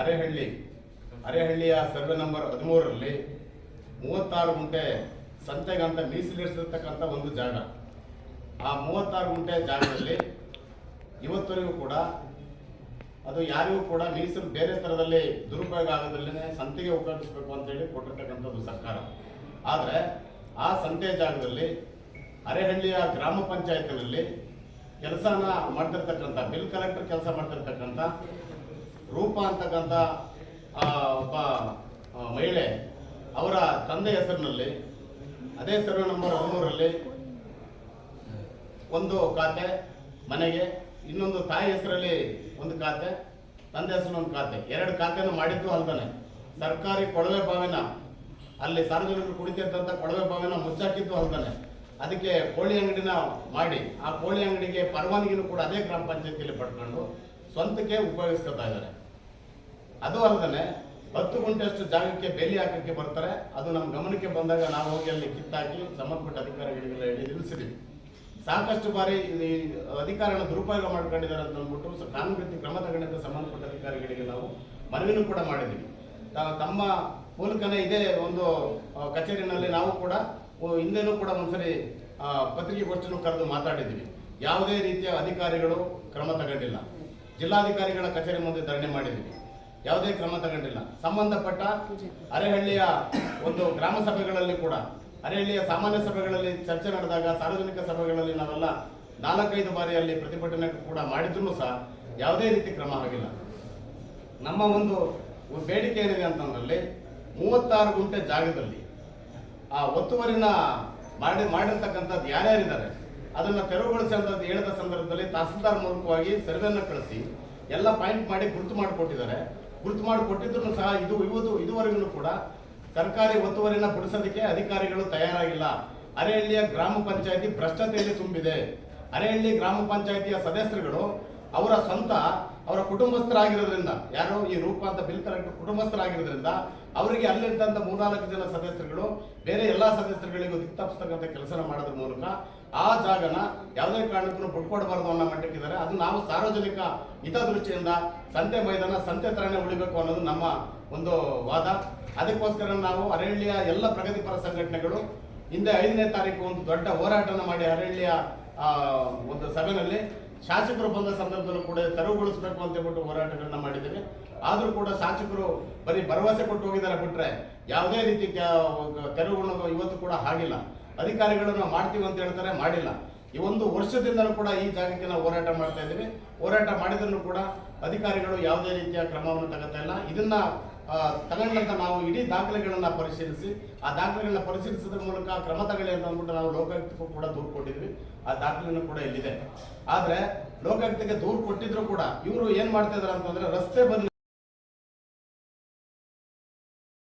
Arehalli. ಅರೆಹಳ್ಳಿಯ survey number ಹದಿಮೂರರಲ್ಲಿ ಮೂವತ್ತಾರು ಗುಂಟೆ ಸಂತೆಗಂತ ಮೀಸಲಿರಿಸಿರ್ತಕ್ಕಂಥ ಒಂದು ಜಾಗ. ಆ ಮೂವತ್ತಾರು ಗುಂಟೆ ಜಾಗದಲ್ಲಿ ಇವತ್ತವರೆಗೂ ಕೂಡ ಅದು ಯಾರಿಗೂ ಕೂಡ ಮೀಸಲು ಬೇರೆ ಥರದಲ್ಲಿ ದುರುಪಯೋಗ ಆಗೋದ್ರಲ್ಲೇ ಸಂತೆಗೆ ಉಪಯೋಗಿಸ್ಬೇಕು ಅಂತೇಳಿ ಕೊಟ್ಟಿರ್ತಕ್ಕಂಥದ್ದು ಸರ್ಕಾರ. ಆದರೆ ಆ ಸಂತೆ ಜಾಗದಲ್ಲಿ ಅರೆಹಳ್ಳಿಯ ಗ್ರಾಮ ಪಂಚಾಯತಿನಲ್ಲಿ ಕೆಲಸನ ಮಾಡ್ತಿರ್ತಕ್ಕಂಥ ಬಿಲ್ ಕಲೆಕ್ಟರ್ ಕೆಲಸ ಮಾಡ್ತಿರ್ತಕ್ಕಂಥ ರೂಪ ಅಂತಕ್ಕಂಥ ಒಬ್ಬ ಮಹಿಳೆ ಅವರ ತಂದೆ ಹೆಸರಿನಲ್ಲಿ, ಅದೇ ಸರ್ವೆ ನಂಬರ್ ಹದಿಮೂರರಲ್ಲಿ ಒಂದು ಖಾತೆ, ಮನೆಗೆ, ಇನ್ನೊಂದು ತಾಯಿ ಹೆಸರಲ್ಲಿ ಒಂದು ಖಾತೆ, ತಂದೆ ಹೆಸರಿನ ಒಂದು ಖಾತೆ. ಎರಡು ಖಾತೆಯನ್ನು ಮಾಡಿದ್ದು ಅಲ್ದಾನೆ. ಸರ್ಕಾರಿ ಕೊಳವೆ ಬಾವಿನ, ಅಲ್ಲಿ ಸಾರ್ವಜನಿಕರು ಕುಡಿತಿದ್ದಂಥ ಕೊಳವೆ ಬಾವಿನ ಮುಚ್ಚಾಕಿದ್ದು ಅಂತಾನೆ ಅದಕ್ಕೆ ಕೋಳಿ ಅಂಗಡಿನ ಮಾಡಿ, ಆ ಕೋಳಿ ಅಂಗಡಿಗೆ ಪರವಾನಗಿನೂ ಕೂಡ ಅದೇ ಗ್ರಾಮ ಪಂಚಾಯತಿಯಲ್ಲಿ ಪಡ್ಕೊಂಡು ಸ್ವಂತಕ್ಕೆ ಉಪಯೋಗಿಸ್ಕೊತಾ ಇದ್ದಾರೆ. ಅದು ಅಲ್ಲದೆ ಹತ್ತು ಗುಂಟೆಯಷ್ಟು ಜಾಗಕ್ಕೆ ಬೇಲಿ ಹಾಕಕ್ಕೆ ಬರ್ತಾರೆ. ಅದು ನಮ್ಮ ಗಮನಕ್ಕೆ ಬಂದಾಗ ನಾವು ಹೋಗಿ ಅಲ್ಲಿ ಕಿತ್ತಾಕಿ ಸಂಬಂಧಪಟ್ಟ ಅಧಿಕಾರಿಗಳಿಗೆಲ್ಲ ಹೇಳಿ ನಿಲ್ಲಿಸಿದ್ವಿ ಸಾಕಷ್ಟು ಬಾರಿ ಈ ಅಧಿಕಾರನ ದುರುಪಯೋಗ ಮಾಡ್ಕೊಂಡಿದ್ದಾರೆ ಅಂತ ಅಂದ್ಬಿಟ್ಟು ಕಾನೂನು ರೀತಿ ಕ್ರಮ ತಗೊಂಡಿದ್ದ ಸಂಬಂಧಪಟ್ಟ ಅಧಿಕಾರಿಗಳಿಗೆ ನಾವು ಮನವಿನೂ ಕೂಡ ಮಾಡಿದ್ದೀವಿ. ತಮ್ಮ ಮೂಲಕನೇ ಇದೇ ಒಂದು ಕಚೇರಿನಲ್ಲಿ ನಾವು ಕೂಡ ಹಿಂದೆನೂ ಕೂಡ ಒಂದ್ಸರಿ ಪತ್ರಿಕೆ ಪತ್ರಿಕೆಗೋಷ್ಠಿನೂ ಕರೆದು ಮಾತಾಡಿದ್ದೀವಿ. ಯಾವುದೇ ರೀತಿಯ ಅಧಿಕಾರಿಗಳು ಕ್ರಮ ತಗೊಂಡಿಲ್ಲ. ಜಿಲ್ಲಾಧಿಕಾರಿಗಳ ಕಚೇರಿ ಮುಂದೆ ಧರಣಿ ಮಾಡಿದ್ದೀವಿ. ಯಾವುದೇ ಕ್ರಮ ತಗೊಂಡಿಲ್ಲ. ಸಂಬಂಧಪಟ್ಟ ಅರೆಹಳ್ಳಿಯ ಒಂದು ಗ್ರಾಮ ಸಭೆಗಳಲ್ಲಿ ಕೂಡ, ಅರೆಹಳ್ಳಿಯ ಸಾಮಾನ್ಯ ಸಭೆಗಳಲ್ಲಿ ಚರ್ಚೆ ನಡೆದಾಗ, ಸಾರ್ವಜನಿಕ ಸಭೆಗಳಲ್ಲಿ ನಾವೆಲ್ಲ ನಾಲ್ಕೈದು ಬಾರಿ ಅಲ್ಲಿ ಪ್ರತಿಭಟನೆ ಕೂಡ ಮಾಡಿದ್ರು ಸಹ ಯಾವುದೇ ರೀತಿ ಕ್ರಮ ಆಗಿಲ್ಲ. ನಮ್ಮ ಒಂದು ಬೇಡಿಕೆ ಏನಿದೆ ಅಂತಂದ್ರಲ್ಲಿ ಮೂವತ್ತಾರು ಗುಂಟೆ ಜಾಗದಲ್ಲಿ ಆ ಒತ್ತುವರಿನ ಮಾಡಿ, ಮಾಡಿರ್ತಕ್ಕಂಥದ್ದು ಯಾರ್ಯಾರಿದ್ದಾರೆ, ಅದನ್ನ ತೆರವುಗೊಳಿಸಿ ಅಂತ ಹೇಳಿದ ಸಂದರ್ಭದಲ್ಲಿ ತಹಸೀಲ್ದಾರ್ ಮೂಲಕವಾಗಿ ಸರ್ವೆಯನ್ನು ಕಳಿಸಿ, ಎಲ್ಲ ಪಾಯಿಂಟ್ ಮಾಡಿ ಗುರುತು ಮಾಡಿಕೊಟ್ಟಿದ್ದಾರೆ. ಗುರುತು ಮಾಡಿ ಕೊಟ್ಟಿದ್ರು ಸಹ ಇದು ಇವತ್ತು ಇದುವರೆಗೂ ಕೂಡ ಸರ್ಕಾರಿ ಒತ್ತುವರಿನ ಬಿಡಿಸೋದಕ್ಕೆ ಅಧಿಕಾರಿಗಳು ತಯಾರಾಗಿಲ್ಲ. ಅರೆಹಳ್ಳಿಯ ಗ್ರಾಮ ಪಂಚಾಯತಿ ಭ್ರಷ್ಟತೆಯಲ್ಲಿ ತುಂಬಿದೆ. ಅರೆಹಳ್ಳಿ ಗ್ರಾಮ ಪಂಚಾಯತಿಯ ಸದಸ್ಯರುಗಳು ಅವರ ಸ್ವಂತ ಅವರ ಕುಟುಂಬಸ್ಥರಾಗಿರೋದ್ರಿಂದ, ಯಾರೋ ಈ ರೂಪ ಅಂತ ಬಿಲ್ ಕಲೆಕ್ಟರ್ ಕುಟುಂಬಸ್ಥರಾಗಿರೋದ್ರಿಂದ, ಅವರಿಗೆ ಅಲ್ಲಿರ್ತಂತ ಮೂರ್ನಾಲ್ಕು ಜನ ಸದಸ್ಯರುಗಳು, ಬೇರೆ ಎಲ್ಲ ಸದಸ್ಯರುಗಳಿಗೂ ದಿಕ್ತಪ್ಪಿಸ್ತಕ್ಕಂಥ ಕೆಲಸ ಮಾಡೋದ್ರ ಮೂಲಕ ಆ ಜಾಗನ ಯಾವುದೇ ಕಾರಣಕ್ಕೂ ಬಿಟ್ಕೊಡ್ಬಾರ್ದು ಅನ್ನೋ ಮಟ್ಟಕ್ಕಿದ್ದಾರೆ ಅದು ನಾವು ಸಾರ್ವಜನಿಕ ಹಿತದೃಷ್ಟಿಯಿಂದ ಸಂತೆ ಮೈದಾನ, ಸಂತೆ ತರನೇ ಉಳಿಬೇಕು ಅನ್ನೋದು ನಮ್ಮ ಒಂದು ವಾದ. ಅದಕ್ಕೋಸ್ಕರ ನಾವು ಅರಳ್ಳಿಯ ಎಲ್ಲ ಪ್ರಗತಿಪರ ಸಂಘಟನೆಗಳು ಹಿಂದೆ ಐದನೇ ತಾರೀಕು ಒಂದು ದೊಡ್ಡ ಹೋರಾಟನ ಮಾಡಿ ಅರಳ್ಳಿಯ ಒಂದು ಸಭೆಯಲ್ಲಿ ಶಾಸಕರು ಬಂದ ಸಂದರ್ಭದಲ್ಲೂ ಕೂಡ ತೆರವುಗೊಳಿಸಬೇಕು ಅಂತ ಹೇಳ್ಬಿಟ್ಟು ಹೋರಾಟಗಳನ್ನ ಮಾಡಿದ್ದೇವೆ ಆದರೂ ಕೂಡ ಶಾಸಕರು ಬರೀ ಭರವಸೆ ಕೊಟ್ಟು ಹೋಗಿದ್ದಾರೆ ಬಿಟ್ರೆ ಯಾವುದೇ ರೀತಿ ತೆರವುಗಳನ್ನು ಇವತ್ತು ಕೂಡ ಆಗಿಲ್ಲ. ಅಧಿಕಾರಿಗಳನ್ನು ಮಾಡ್ತೀವಿ ಅಂತ ಹೇಳ್ತಾರೆ, ಮಾಡಿಲ್ಲ. ಈ ಒಂದು ವರ್ಷದಿಂದಲೂ ಕೂಡ ಈ ಜಾಗಕ್ಕೆ ನಾವು ಹೋರಾಟ ಮಾಡ್ತಾ ಇದ್ದೀವಿ. ಹೋರಾಟ ಮಾಡಿದ್ರು ಕೂಡ ಅಧಿಕಾರಿಗಳು ಯಾವುದೇ ರೀತಿಯ ಕ್ರಮವನ್ನು ತಗೋತಾ ಇಲ್ಲ. ಇದನ್ನ ತಗೊಂಡಂತ ನಾವು ಇಡೀ ದಾಖಲೆಗಳನ್ನ ಪರಿಶೀಲಿಸಿ, ಆ ದಾಖಲೆಗಳನ್ನ ಪರಿಶೀಲಿಸಿದ ಮೂಲಕ ಕ್ರಮ ತಗೊಳ್ಳಿ ಅಂತ ಅಂದ್ಬಿಟ್ಟು ನಾವು ಲೋಕಾಯುಕ್ತಕ್ಕೂ ಕೂಡ ದೂರು ಕೊಟ್ಟಿದ್ವಿ. ಆ ದಾಖಲೆನೂ ಕೂಡ ಇಲ್ಲಿದೆ. ಆದ್ರೆ ಲೋಕಾಯುಕ್ತಕ್ಕೆ ದೂರು ಕೊಟ್ಟಿದ್ರು ಕೂಡ ಇವರು ಏನ್ ಮಾಡ್ತಾ ಇದಾರೆ ಅಂತಂದ್ರೆ ರಸ್ತೆ ಬದಿ